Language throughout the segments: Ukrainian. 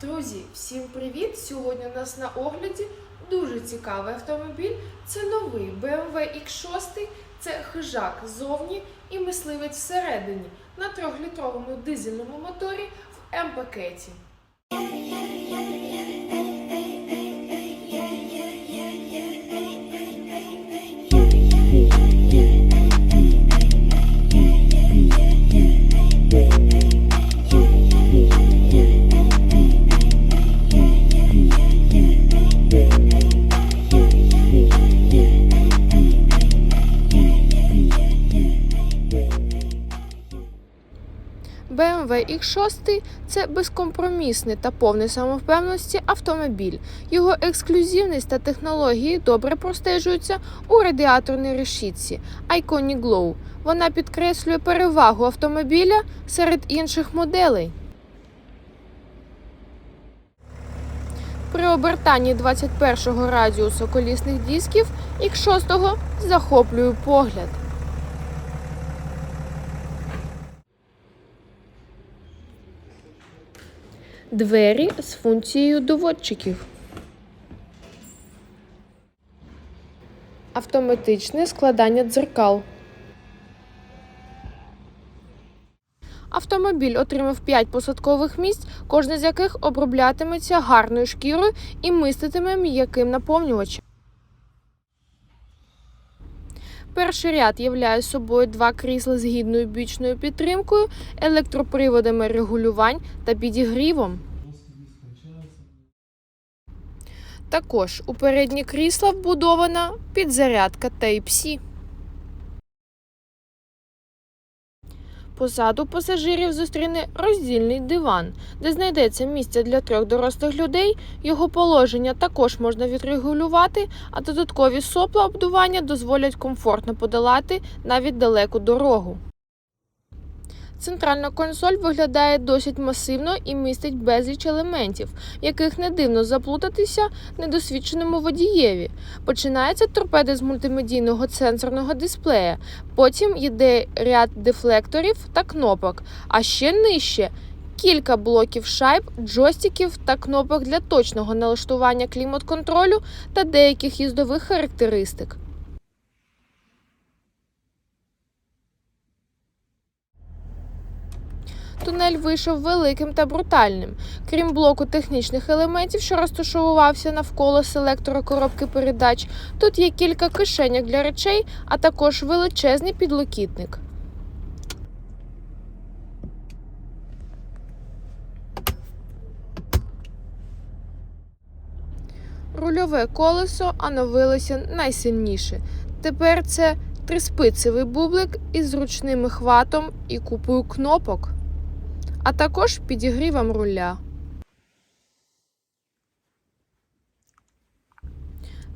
Друзі, всім привіт! Сьогодні у нас на огляді дуже цікавий автомобіль. Це новий BMW X6, це хижак ззовні і мисливець всередині на трьохлітровому дизельному моторі в М-пакеті. BMW X6 – це безкомпромісний та повний самовпевненості автомобіль. Його ексклюзивність та технології добре простежуються у радіаторній решітці Iconic Glow. Вона підкреслює перевагу автомобіля серед інших моделей. При обертанні 21-го радіусу колісних дисків X6 захоплює погляд. Двері з функцією доводчиків. Автоматичне складання дзеркал. Автомобіль отримав 5 посадкових місць, кожне з яких оброблятиметься гарною шкірою і миститиме м'яким наповнювачем. Перший ряд являє собою два крісла з гідною бічною підтримкою, електроприводами регулювань та підігрівом. Також у передні крісла вбудована підзарядка Type-C. Позаду пасажирів зустріне роздільний диван, де знайдеться місце для трьох дорослих людей. Його положення також можна відрегулювати, а додаткові сопла обдування дозволять комфортно подолати навіть далеку дорогу. Центральна консоль виглядає досить масивно і містить безліч елементів, яких не дивно заплутатися недосвідченому водієві. Починається торпеда з мультимедійного сенсорного дисплея, потім йде ряд дефлекторів та кнопок, а ще нижче кілька блоків шайб, джойстиків та кнопок для точного налаштування клімат-контролю та деяких їздових характеристик. Тунель вийшов великим та брутальним. Крім блоку технічних елементів, що розташовувався навколо селектора коробки передач, тут є кілька кишеньок для речей, а також величезний підлокітник. Рульове колесо оновилося найсильніше. Тепер це триспицевий бублик із зручним хватом і купою кнопок а також підігрівом руля.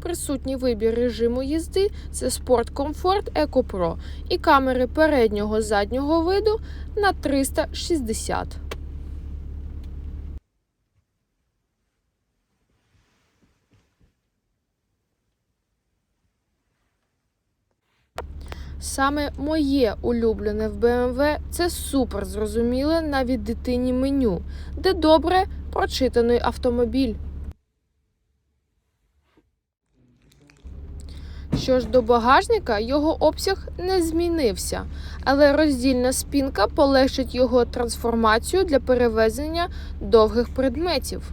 Присутній вибір режиму їзди це Sport Comfort Eco Pro і камери переднього заднього виду на 360. Саме моє улюблене в BMW – це супер зрозуміле навіть дитині меню, де добре прочитаний автомобіль. Що ж до багажника, його обсяг не змінився, але роздільна спінка полегшить його трансформацію для перевезення довгих предметів.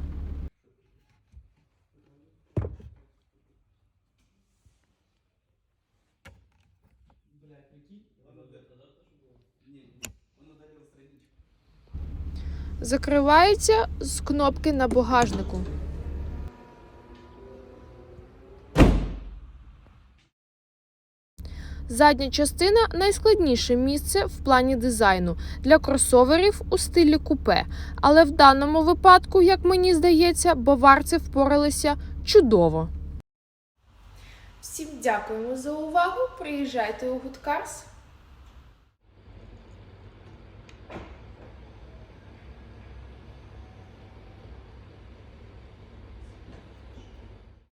Закривається з кнопки на багажнику. Задня частина найскладніше місце в плані дизайну для кросоверів у стилі купе. Але в даному випадку, як мені здається, баварці впоралися чудово. Всім дякуємо за увагу. Приїжджайте у Гудкарс.